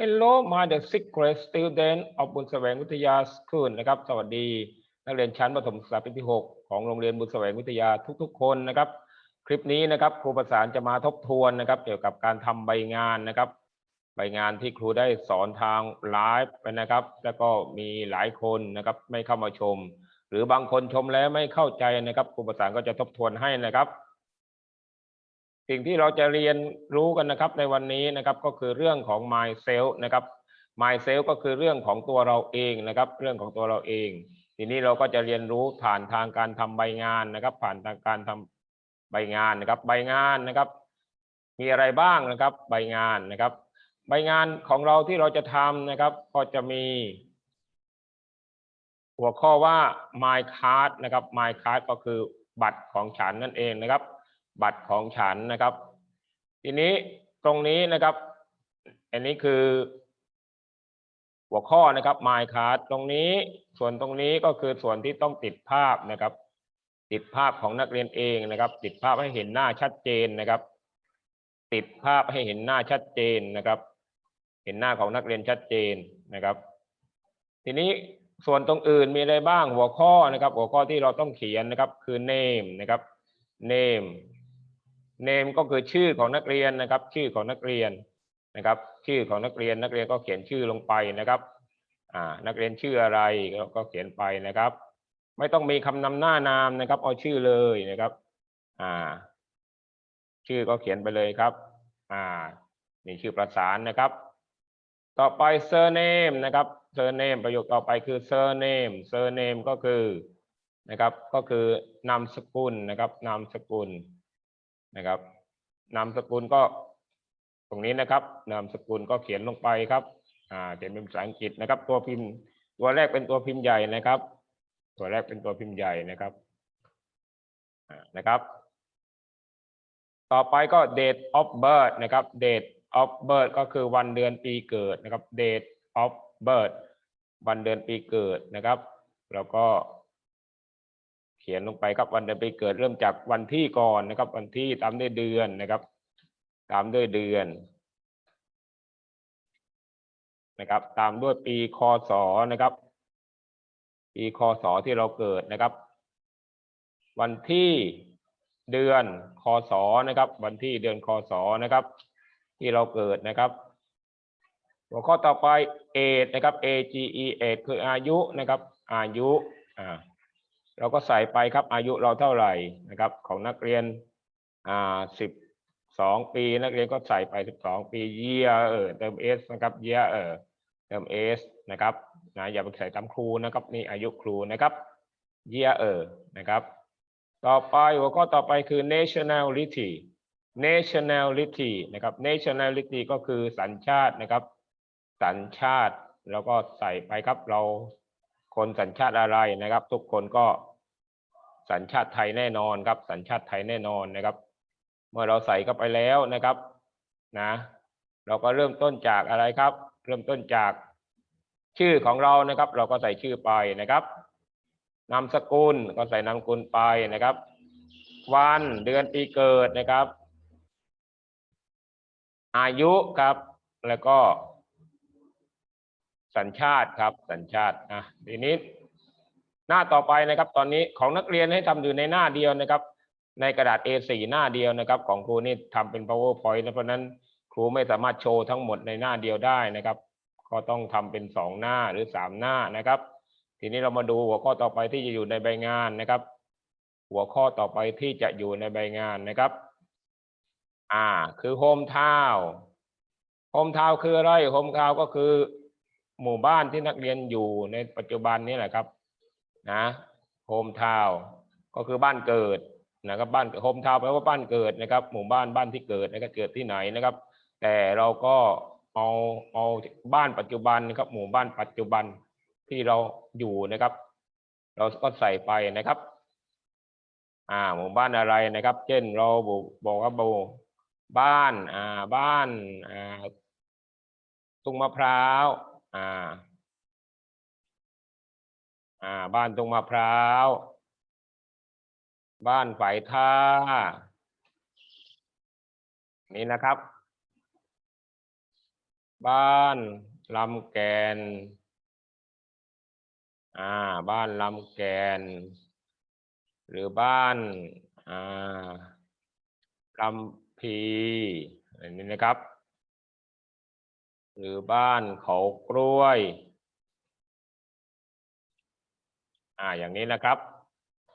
Hello my the sixth grade student of บุญแสวงวิทยา School นะครับ สวัสดีนักเรียนชั้นประถมศึกษาปีที่ 6 ของโรงเรียนบุญแสวงวิทยาทุกๆ คนนะครับ คลิปนี้นะครับ ครูประสานจะมาทบทวนนะครับ เกี่ยวกับการทำใบงานนะครับ ใบงานที่ครูได้สอนทางไลฟ์ไปนะครับ แล้วก็มีหลายคนนะครับ ไม่เข้ามาชม หรือบางคนชมแล้วไม่เข้าใจนะครับ ครูประสานก็จะทบทวนให้นะครับ สิ่งที่เราจะเรียนรู้กันนะครับในวันนี้นะครับก็คือเรื่องของ myself นะครับ myself ก็คือเรื่องของตัวเราเองนะครับ เรื่องของตัวเราเอง ทีนี้เราก็จะเรียนรู้ผ่านทางการทำใบงานนะครับ ผ่านทางการทำใบงานนะครับ ใบงานนะครับ มีอะไรบ้างนะครับ ใบงานนะครับ ใบงานของเราที่เราจะทำนะครับ ก็จะมี หัวข้อว่า my card นะครับ my card ก็คือบัตรของฉันนั่นเองนะครับ บัตรของฉันนะครับ ทีนี้ตรงนี้นะครับ อันนี้คือ หัวข้อนะครับ my card ตรงนี้ส่วนตรงนี้ก็คือส่วนที่ต้องติดภาพนะครับ ติดภาพของนักเรียนเองนะครับ ติดภาพให้เห็นหน้าชัดเจนนะครับ ติดภาพให้เห็นหน้าชัดเจนนะครับ เห็นหน้าของนักเรียนชัดเจนนะครับ ทีนี้ส่วนตรงอื่นมีอะไรบ้างหัวข้อนะครับ หัวข้อที่เราต้องเขียนนะครับ คือ name นะครับ name name ก็คือชื่อของนักเรียนนะครับ ชื่อของนักเรียนนะครับ ชื่อของนักเรียนนักเรียนก็เขียนชื่อลงไปนะครับอ่านักเรียนชื่ออะไรก็เขียนไปนะครับ ไม่ต้องมีคำนำหน้านามนะครับ เอาชื่อเลยนะครับอ่าชื่อก็เขียนไปเลยครับอ่านี่ชื่อประสานนะครับ ต่อไป surname นะครับ surname ประโยคต่อไปคือ surname surname ก็คือนะครับ ก็คือนามสกุลนะครับ นามสกุล นะครับ นามสกุลก็ตรงนี้นะครับ นามสกุลก็เขียนลงไปครับ อ่าเขียนเป็นภาษาอังกฤษนะครับ ตัวพิมพ์ ตัวแรกเป็นตัวพิมพ์ใหญ่นะครับ ตัวแรกเป็นตัวพิมพ์ใหญ่นะครับนะครับ ต่อไปก็ date of birth นะครับ date of birth ก็คือวันเดือนปีเกิดนะครับ date of birth วันเดือนปีเกิดนะครับ แล้วก็ เขียนลงไปครับวันเดือนปีเกิดเริ่มจากวันที่ก่อนนะครับ วันที่ตามด้วยเดือนนะครับ ตามด้วยเดือนนะครับ ตามด้วยปีคศนะครับ ปีคศที่เราเกิดนะครับ วันที่เดือนคศนะครับ วันที่เดือนคศนะครับ ที่เราเกิดนะครับ หัวข้อต่อไป age นะครับ age age คืออายุนะครับ อายุอ่า เราก็ใส่ไปครับอายุเราเท่าไหร่นะครับ ของนักเรียนอ่าสิบสองปีนักเรียนก็ใส่ไปสิบสองปี year เออเติม s นะครับ year เออเติม s นะครับนะอย่าไปใส่ตามครูนะครับนี่อายุครูนะครับ year เออนะครับ ต่อไปหัวข้อต่อไปคือ nationality nationality นะครับ nationality ก็คือสัญชาตินะครับ สัญชาติแล้วก็ใส่ไปครับเรา คนสัญชาติอะไรนะครับ ทุกคนก็สัญชาติไทยแน่นอนครับ สัญชาติไทยแน่นอนนะครับ เมื่อเราใส่เข้าไปแล้วนะครับนะ เราก็เริ่มต้นจากอะไรครับ เริ่มต้นจากชื่อของเรานะครับ เราก็ใส่ชื่อไปนะครับนามสกุลก็ใส่นามสกุลไปนะครับ วันเดือนปีเกิดนะครับ อายุครับแล้วก็ สัญชาติครับสัญชาติอะทีนี้ หน้าต่อไปนะครับ ตอนนี้ของนักเรียนให้ทำอยู่ในหน้าเดียวนะครับ ในกระดาษ A4 หน้าเดียวนะครับ ของครูนี่ทำเป็น powerpoint นะเพราะฉะนั้นครูไม่สามารถโชว์ทั้งหมดในหน้าเดียวได้นะครับ ก็ต้องทำเป็นสองหน้าหรือสามหน้านะครับ ทีนี้เรามาดูหัวข้อต่อไปที่จะอยู่ในใบงานนะครับ หัวข้อต่อไปที่จะอยู่ในใบงานนะครับ อ่า คือโฮมทาวโฮมทาวคืออะไรโฮมทาวก็คือ หมู่บ้านที่นักเรียนอยู่ในปัจจุบันนี้แหละครับนะโฮมทาวก็คือบ้านเกิดนะครับบ้านโฮมทาวแปลว่าบ้านเกิดนะครับ หมู่บ้านบ้านที่เกิดนะครับเกิดที่ไหนนะครับ แต่เราก็เอาเอาบ้านปัจจุบันนะครับ หมู่บ้านปัจจุบันที่เราอยู่นะครับ เราก็ใส่ไปนะครับ อ่าหมู่บ้านอะไรนะครับ เช่นเราบอกว่าโบบ้านอ่าบ้านอ่าตุงมะพร้าว อ่า อ่า บ้านตรงมะพร้าว บ้านฝ่ายท่า นี่นะครับ บ้านลำแกน อ่า บ้านลำแกน หรือบ้าน อ่าลำพีอันนี้นะครับ หรือบ้านเขากล้วย อ่าอย่างนี้นะครับ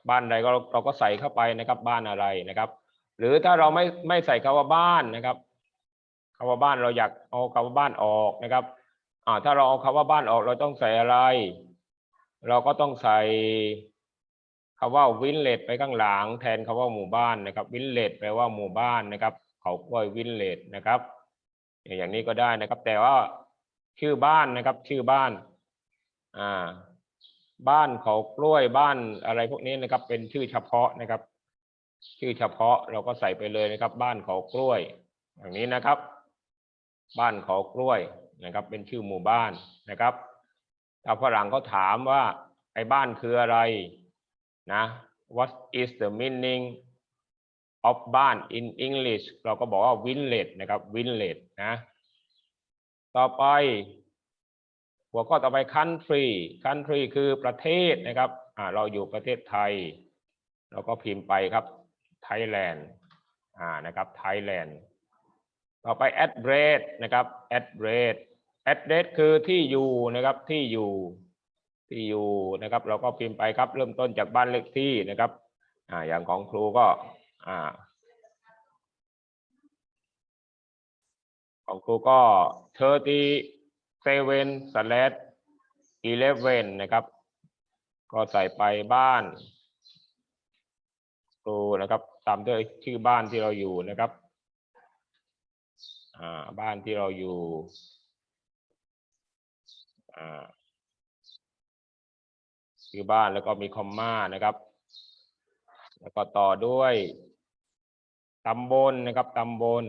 บ้านใดก็เราก็ใส่เข้าไปนะครับ บ้านอะไรนะครับ หรือถ้าเราไม่ไม่ใส่คำว่าบ้านนะครับคำว่าบ้านเราอยากเอาคำว่าบ้านออกนะครับ อ่า ถ้าเราเอาคำว่าบ้านออกเราต้องใส่อะไร เราก็ต้องใส่คำว่าวินเลดไปข้างหลังแทนคำว่าหมู่บ้านนะครับ วินเลดแปลว่าหมู่บ้านนะครับ เขากล้วยวินเลดนะครับ อย่างนี้ก็ได้นะครับ แต่ว่าชื่อบ้านนะครับ ชื่อบ้านอ่าบ้านเขากล้วยบ้านอะไรพวกนี้นะครับ เป็นชื่อเฉพาะนะครับ ชื่อเฉพาะเราก็ใส่ไปเลยนะครับ บ้านเขากล้วย อย่างนี้นะครับ บ้านเขากล้วยนะครับ เป็นชื่อหมู่บ้านนะครับถ้าฝรั่งเขาถามว่าไอ้บ้านคืออะไรนะ what is the meaning of บ้าน in English เราก็บอกว่า village นะครับ village นะ ต่อไป หัวข้อต่อไป country country คือประเทศนะครับอ่าเราอยู่ประเทศไทย เราก็พิมพ์ไปครับ Thailand อ่านะครับ Thailand ต่อไป address นะครับ address address คือที่อยู่นะครับที่อยู่ที่อยู่นะครับ เราก็พิมพ์ไปครับ เริ่มต้นจากบ้านเลขที่นะครับอ่าอย่างของครูก็ อ่า ของครูก็37 slash 11นะครับ ก็ใส่ไปบ้านครูนะครับ ตามด้วยชื่อบ้านที่เราอยู่นะครับอ่าบ้านที่เราอยู่อ่าชื่อบ้านแล้วก็มีคอมมานะครับ แล้วก็ต่อด้วย ตำบลนะครับตำบล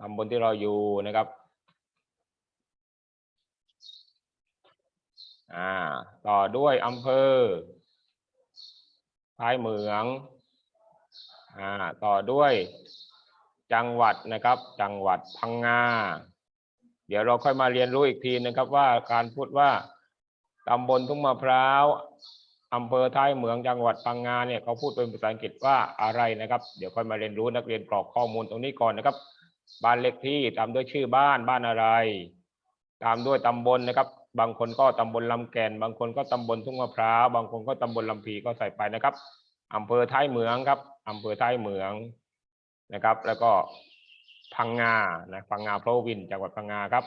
ตำบลที่เราอยู่นะครับอ่าต่อด้วยอำเภอท้ายเหมืองอ่าต่อด้วยจังหวัดนะครับ จังหวัดพังงาเดี๋ยวเราค่อยมาเรียนรู้อีกทีนะครับว่าการพูดว่าตำบลทุ่งมะพร้าว อำเภอท้ายเหมืองจังหวัดพังงาเนี่ยเขาพูดเป็นภาษาอังกฤษว่าอะไรนะครับ เดี๋ยวค่อยมาเรียนรู้นักเรียนกรอกข้อมูลตรงนี้ก่อนนะครับ บ้านเลขที่ตามด้วยชื่อบ้านบ้านอะไร ตามด้วยตำบลนะครับ บางคนก็ตำบลลำแก่น บางคนก็ตำบลทุ่งมะพร้าวบางคนก็ตำบลลำพีก็ใส่ไปนะครับอำเภอท้ายเหมืองครับอำเภอท้ายเหมืองนะครับ แล้วก็พังงานะพังงาโพรวินจังหวัดพังงาครับ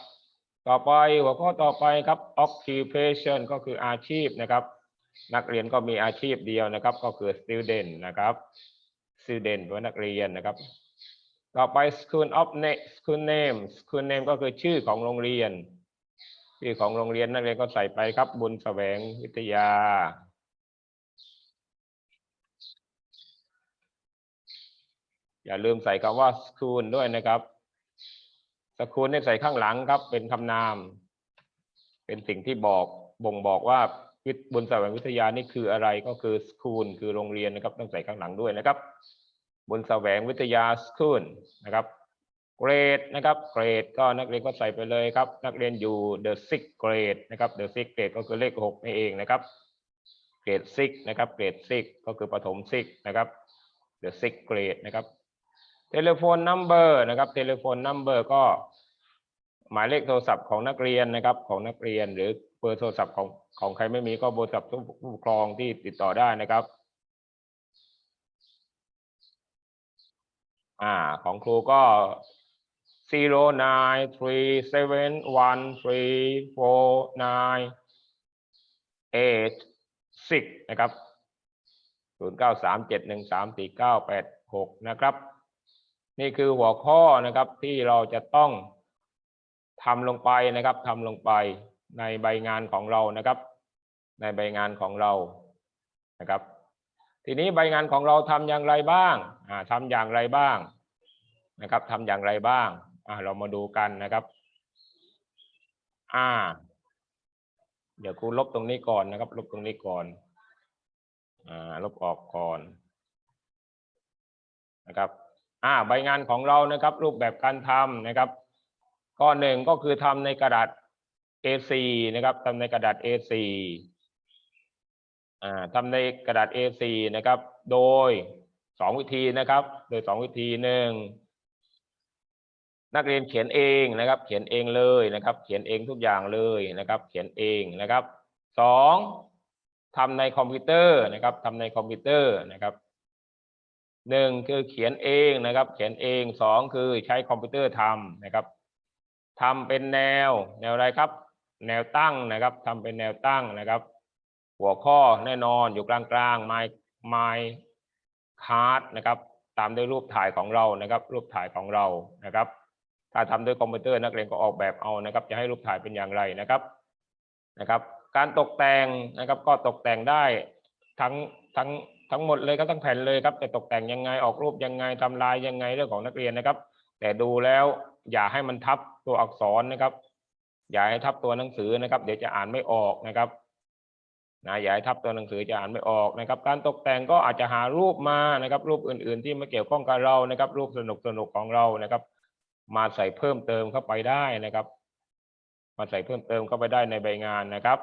ต่อไปหัวข้อต่อไปครับ occupation ก็คืออาชีพนะครับ นักเรียนก็มีอาชีพเดียวนะครับ ก็คือ student นะครับ student แปลว่านักเรียนนะครับ ต่อไป school of name school name school name ก็คือชื่อของโรงเรียน ชื่อของโรงเรียนนักเรียนก็ใส่ไปครับ บุญแสวงวิทยาอย่าลืมใส่คำว่า school ด้วยนะครับ school เนี่ยใส่ข้างหลังครับ เป็นคำนาม เป็นสิ่งที่บอกบ่งบอกว่า วิทย์บุญแสวงวิทยานี่คืออะไรก็คือ school คือโรงเรียนนะครับต้องใส่ข้างหลังด้วยนะครับบุญแสวงวิทยา school นะครับเกรดนะครับเกรดก็นักเรียนก็ใส่ไปเลยครับ นักเรียนอยู่ the six grade นะครับ the six grade ก็คือเลขหกนี่เองนะครับเกรด six นะครับเกรด six ก็คือประถม six นะครับ the six grade นะครับ telephone number นะครับ telephone number ก็หมายเลขโทรศัพท์ของนักเรียนนะครับของนักเรียนหรือ เบอร์โทรศัพท์ของของใครไม่มีก็เบอร์โทรศัพท์ผู้ปกครองที่ติดต่อได้นะครับ อ่า ของครูก็ zero nine three seven one three four nine eight six นะครับศูนย์เก้าสามเจ็ดหนึ่งสามสี่เก้าแปดหกนะครับ นี่คือหัวข้อนะครับที่เราจะต้องทำลงไปนะครับทำลงไป ในใบงานของเรานะครับ ในใบงานของเรานะครับ ทีนี้ใบงานของเราทำอย่างไรบ้างอ่าทำอย่างไรบ้างนะครับทำอย่างไรบ้างอ่าเรามาดูกันนะครับอ่าเดี๋ยวครูลบตรงนี้ก่อนนะครับ ลบตรงนี้ก่อนอ่าลบออกก่อนนะครับอ่าใบงานของเรานะครับ รูปแบบการทำนะครับ ข้อหนึ่งก็คือทำในกระดาษ A4 นะครับทำในกระดาษ A4 อ่าทำในกระดาษ A4 นะครับ โดยสองวิธีนะครับ โดยสองวิธีหนึ่งนักเรียนเขียนเองนะครับ เขียนเองเลยนะครับ เขียนเองทุกอย่างเลยนะครับ เขียนเองนะครับสองทำในคอมพิวเตอร์นะครับทำในคอมพิวเตอร์นะครับหนึ่งคือเขียนเองนะครับ เขียนเองสองคือใช้คอมพิวเตอร์ทำนะครับทำเป็นแนวแนวอะไรครับ แนวตั้งนะครับทำเป็นแนวตั้งนะครับ หัวข้อแน่นอนอยู่กลางกลางไมไมคาร์ดนะครับตามด้วยรูปถ่ายของเรานะครับ รูปถ่ายของเรานะครับ ถ้าทำด้วยคอมพิวเตอร์นักเรียนก็ออกแบบเอานะครับ จะให้รูปถ่ายเป็นอย่างไรนะครับนะครับ การตกแต่งนะครับก็ตกแต่งได้ทั้งทั้งทั้งหมดเลยครับทั้งแผ่นเลยครับจะตกแต่งยังไงออกรูปยังไงทำลายยังไงเรื่องของนักเรียนนะครับ แต่ดูแล้วอย่าให้มันทับตัวอักษรนะครับ อย่าให้ทับตัวหนังสือนะครับ เดี๋ยวจะอ่านไม่ออกนะครับนะอย่าให้ทับตัวหนังสือจะอ่านไม่ออกนะครับ การตกแต่งก็อาจจะหารูปมานะครับ รูปอื่น ๆ ที่ไม่เกี่ยวข้องกับเรานะครับ รูปสนุกสนุกของเรานะครับ มาใส่เพิ่มเติมเข้าไปได้นะครับ มาใส่เพิ่มเติมเข้าไปได้ในใบงานนะครับ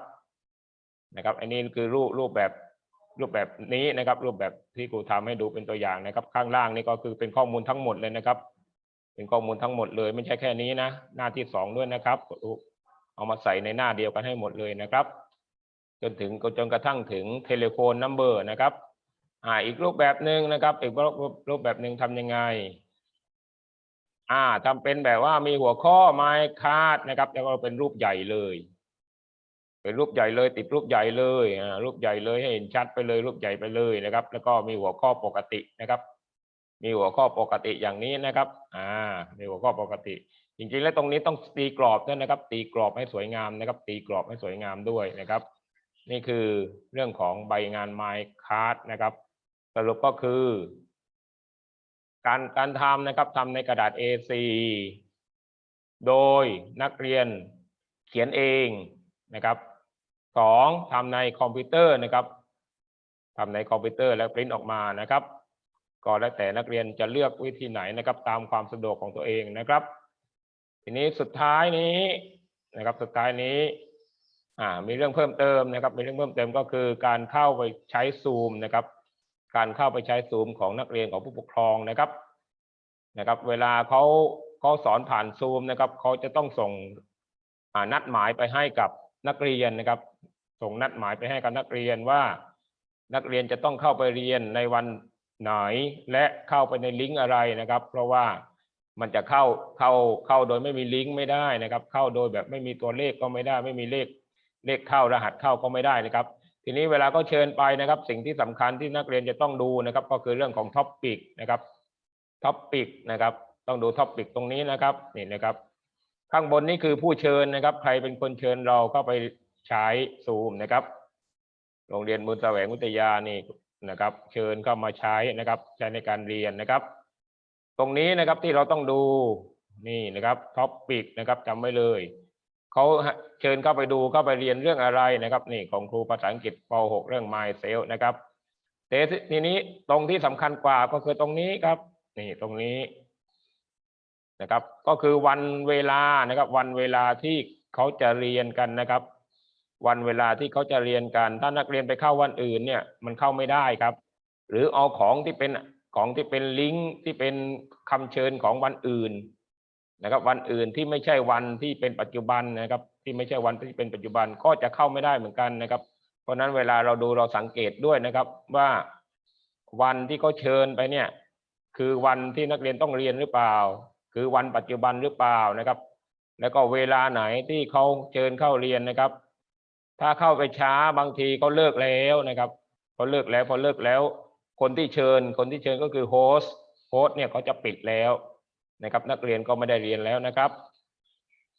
นะครับ อันนี้คือรูปรูปแบบรูปแบบนี้นะครับ รูปแบบที่ครูทำให้ดูเป็นตัวอย่างนะครับ ข้างล่างนี่ก็คือเป็นข้อมูลทั้งหมดเลยนะครับ เป็นข้อมูลทั้งหมดเลยไม่ใช่แค่นี้นะ หน้าที่สองด้วยนะครับ เอามาใส่ในหน้าเดียวกันให้หมดเลยนะครับ จนถึงจนกระทั่งถึงเทเลโฟนนัมเบอร์นะครับอ่าอีกรูปแบบหนึ่งนะครับอีกรูปแบบหนึ่งทำยังไงอ่าทำเป็นแบบว่ามีหัวข้อไม้คาดนะครับ แล้วก็เป็นรูปใหญ่เลย เป็นรูปใหญ่เลยติดรูปใหญ่เลยอ่ารูปใหญ่เลยให้เห็นชัดไปเลยรูปใหญ่ไปเลยนะครับ แล้วก็มีหัวข้อปกตินะครับ มีหัวข้อปกติอย่างนี้นะครับอ่ามีหัวข้อปกติ จริงๆ แล้วตรงนี้ต้องตีกรอบด้วยนะครับ ตีกรอบให้สวยงามนะครับ ตีกรอบให้สวยงามด้วยนะครับ นี่คือเรื่องของใบงานไม้คาร์ดนะครับ สรุปก็คือ การการทำนะครับทำในกระดาษ A4 โดยนักเรียนเขียนเองนะครับสองทำในคอมพิวเตอร์นะครับทำในคอมพิวเตอร์แล้วปริ้นออกมานะครับ ก็แล้วแต่นักเรียนจะเลือกวิธีไหนนะครับ ตามความสะดวกของตัวเองนะครับ ทีนี้สุดท้ายนี้นะครับสุดท้ายนี้อ่ามีเรื่องเพิ่มเติมนะครับมีเรื่องเพิ่มเติมก็คือการเข้าไปใช้ซูมนะครับ การเข้าไปใช้ซูมของนักเรียนของผู้ปกครองนะครับนะครับ เวลาเขาเขาสอนผ่านซูมนะครับเขาจะต้องส่งอ่านัดหมายไปให้กับนักเรียนนะครับ ส่งนัดหมายไปให้กับนักเรียนว่า นักเรียนจะต้องเข้าไปเรียนในวันไหนและเข้าไปในลิงก์อะไรนะครับ เพราะว่า มันจะเข้าเข้าเข้าโดยไม่มีลิงก์ไม่ได้นะครับ เข้าโดยแบบไม่มีตัวเลขก็ไม่ได้ ไม่มีเลขเลขเข้ารหัสเข้าก็ไม่ได้นะครับ ทีนี้เวลาก็เชิญไปนะครับ สิ่งที่สำคัญที่นักเรียนจะต้องดูนะครับ ก็คือเรื่องของท็อปปิกนะครับท็อปปิกนะครับ ต้องดูท็อปปิกตรงนี้นะครับนี่นะครับ ข้างบนนี่คือผู้เชิญนะครับ ใครเป็นคนเชิญเราเข้าไปใช้ซูมนะครับ โรงเรียนบุญแสวงวิทยานี่นะครับ เชิญเข้ามาใช้นะครับ ใช้ในการเรียนนะครับ ตรงนี้นะครับที่เราต้องดูนี่นะครับท็อปปิกนะครับจำไว้เลยเขาเชิญเข้าไปดูเข้าไปเรียนเรื่องอะไรนะครับ นี่ของครูภาษาอังกฤษป .6 เรื่อง myself นะครับแต่ทีนี้ตรงที่สำคัญกว่าก็คือตรงนี้ครับ นี่ตรงนี้นะครับ ก็คือวันเวลานะครับ วันเวลาที่เขาจะเรียนกันนะครับ วันเวลาที่เขาจะเรียนกัน ถ้านักเรียนไปเข้าวันอื่นเนี่ย มันเข้าไม่ได้ครับ หรือเอาของที่เป็น ของที่เป็นลิงก์ที่เป็นคำเชิญของวันอื่นนะครับ วันอื่นที่ไม่ใช่วันที่เป็นปัจจุบันนะครับ ที่ไม่ใช่วันที่เป็นปัจจุบันก็จะเข้าไม่ได้เหมือนกันนะครับ เพราะฉะนั้นเวลาเราดูเราสังเกตด้วยนะครับว่าวันที่เขาเชิญไปเนี่ยคือวันที่นักเรียนต้องเรียนหรือเปล่า คือวันปัจจุบันหรือเปล่านะครับ แล้วก็เวลาไหนที่เขาเชิญเข้าเรียนนะครับ ถ้าเข้าไปช้าบางทีเขาเลิกแล้วนะครับเขาเลิกแล้วพอเลิกแล้ว คนที่เชิญ คนที่เชิญก็คือโฮสโฮสเนี่ยเขาจะปิดแล้วนะครับ นักเรียนก็ไม่ได้เรียนแล้วนะครับ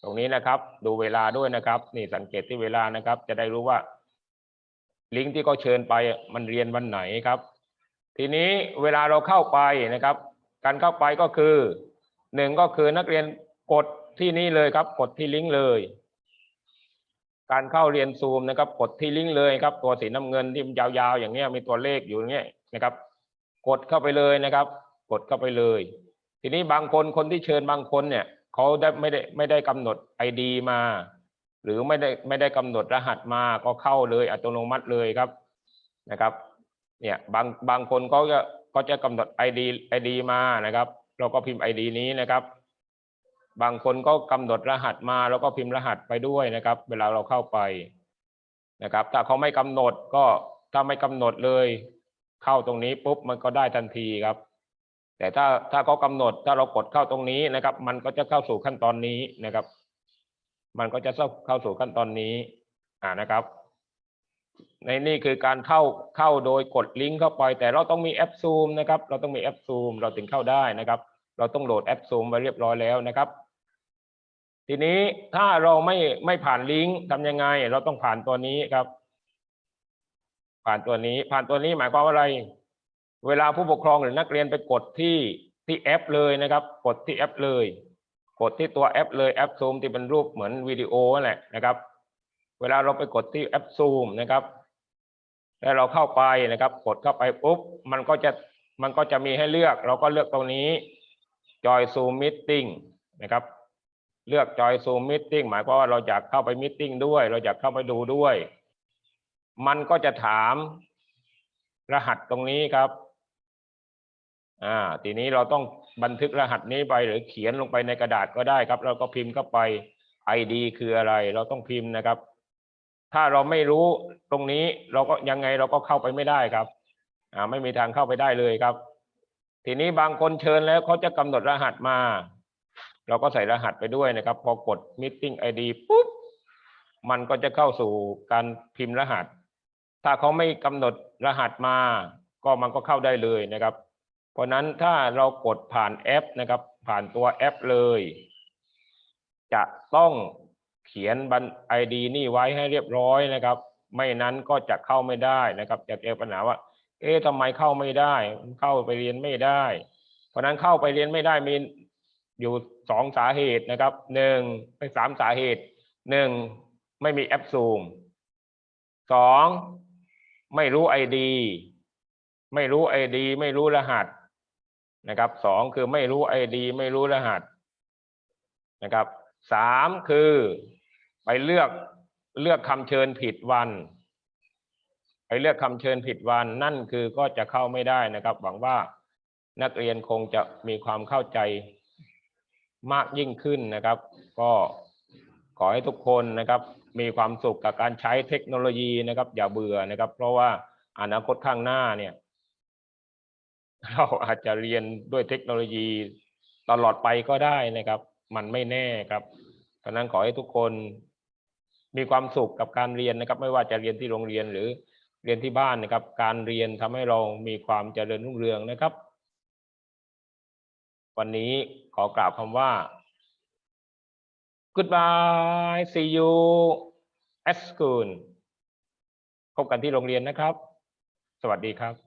ตรงนี้นะครับ ดูเวลาด้วยนะครับ นี่สังเกตที่เวลานะครับ จะได้รู้ว่า ลิงก์ที่เขาเชิญไปมันเรียนวันไหนครับ ทีนี้เวลาเราเข้าไปนะครับ การเข้าไปก็คือหนึ่งก็คือนักเรียนกดที่นี่เลยครับ กดที่ลิงก์เลย การเข้าเรียนซูมนะครับกดที่ลิงก์เลยครับตัวสีน้ำเงินที่มันยาวๆ อย่างเงี้ยมีตัวเลขอยู่อย่างเงี้ยนะครับ กดเข้าไปเลยนะครับ กดเข้าไปเลย ทีนี้บางคนคนที่เชิญบางคนเนี่ยเขาได้ไม่ได้ไม่ได้กำหนดไอดีมา หรือไม่ได้ไม่ได้กำหนดรหัสมาก็เข้าเลยอัตโนมัติเลยครับนะครับ เนี่ยบางบางคนก็จะก็จะกำหนดไอดีไอดีมานะครับ เราก็พิมพ์ไอดีนี้นะครับ บางคนก็กำหนดรหัสมาแล้วก็พิมพ์รหัสไปด้วยนะครับ เวลาเราเข้าไปนะครับ ถ้าเขาไม่กำหนดก็ถ้าไม่กำหนดเลย เข้าตรงนี้ปุ๊บมันก็ได้ทันทีครับ แต่ถ้าถ้าเขากำหนดถ้าเรากดเข้าตรงนี้นะครับ มันก็จะเข้าสู่ขั้นตอนนี้นะครับ มันก็จะเข้าเข้าสู่ขั้นตอนนี้อ่านะครับ ในนี่คือการเข้าเข้าโดยกดลิงก์เข้าไป แต่เราต้องมีแอปซูมนะครับ เราต้องมีแอปซูมเราถึงเข้าได้นะครับเราต้องโหลดแอปซูมไว้เรียบร้อยแล้วนะครับ ทีนี้ถ้าเราไม่ไม่ผ่านลิงก์ทำยังไง เราต้องผ่านตัวนี้ครับ ผ่านตัวนี้ผ่านตัวนี้หมายความว่าอะไร เวลาผู้ปกครองหรือนักเรียนไปกดที่ที่แอป เลยนะครับ กดที่แอป เลย กดที่ตัวแอป เลยแอปซูมที่เป็นรูปเหมือนวิดีโอนั่นแหละนะครับ เวลาเราไปกดที่แอปซูมนะครับ แล้วเราเข้าไปนะครับ กดเข้าไปปุ๊บมันก็จะมันก็จะมีให้เลือก เราก็เลือกตรงนี้ Joy Zoom Meeting นะครับ เลือก Joy Zoom Meeting หมายความว่าเราอยากเข้าไปมิ팅ด้วย เราอยากเข้าไปดูด้วย มันก็จะถามรหัสตรงนี้ครับ อ่า ทีนี้เราต้องบันทึกรหัสนี้ไปหรือเขียนลงไปในกระดาษก็ได้ครับ เราก็พิมพ์เข้าไป ID คืออะไร เราต้องพิมพ์นะครับ ถ้าเราไม่รู้ตรงนี้เราก็ยังไงเราก็เข้าไปไม่ได้ครับ อ่า ไม่มีทางเข้าไปได้เลยครับ ทีนี้บางคนเชิญแล้วเขาจะกำหนดรหัสมา เราก็ใส่รหัสไปด้วยนะครับ พอกด meeting ID ปุ๊บมันก็จะเข้าสู่การพิมพ์รหัส ถ้าเขาไม่กำหนดรหัสมา ก็มันก็เข้าได้เลยนะครับ เพราะนั้นถ้าเรากดผ่านแอปนะครับ ผ่านตัวแอปเลย จะต้องเขียนบันไอดีนี่ไว้ให้เรียบร้อยนะครับ ไม่นั้นก็จะเข้าไม่ได้นะครับ จะเจอปัญหาว่า เอ๊ะทำไมเข้าไม่ได้ เข้าไปเรียนไม่ได้ เพราะนั้นเข้าไปเรียนไม่ได้มี อยู่สองสาเหตุนะครับหนึ่งไปสามสาเหตุหนึ่งไม่มีแอปซูมสองไม่รู้ไอดีไม่รู้ไอดีไม่รู้รหัสนะครับสองคือไม่รู้ไอดีไม่รู้รหัสนะครับสามคือไปเลือกเลือกคำเชิญผิดวัน ไปเลือกคำเชิญผิดวัน นั่นคือก็จะเข้าไม่ได้นะครับ หวังว่านักเรียนคงจะมีความเข้าใจ มากยิ่งขึ้นนะครับ ก็ขอให้ทุกคนนะครับ มีความสุขกับการใช้เทคโนโลยีนะครับ อย่าเบื่อนะครับ เพราะว่าอนาคตข้างหน้าเนี่ย เราอาจจะเรียนด้วยเทคโนโลยีตลอดไปก็ได้นะครับ มันไม่แน่ครับฉะนั้นขอให้ทุกคนมีความสุขกับการเรียนนะครับ ไม่ว่าจะเรียนที่โรงเรียนหรือเรียนที่บ้านนะครับ การเรียนทำให้เรามีความเจริญรุ่งเรืองนะครับ วันนี้ ขอกล่าวคำว่า goodbye see you at school พบกันที่โรงเรียนนะครับ สวัสดีครับ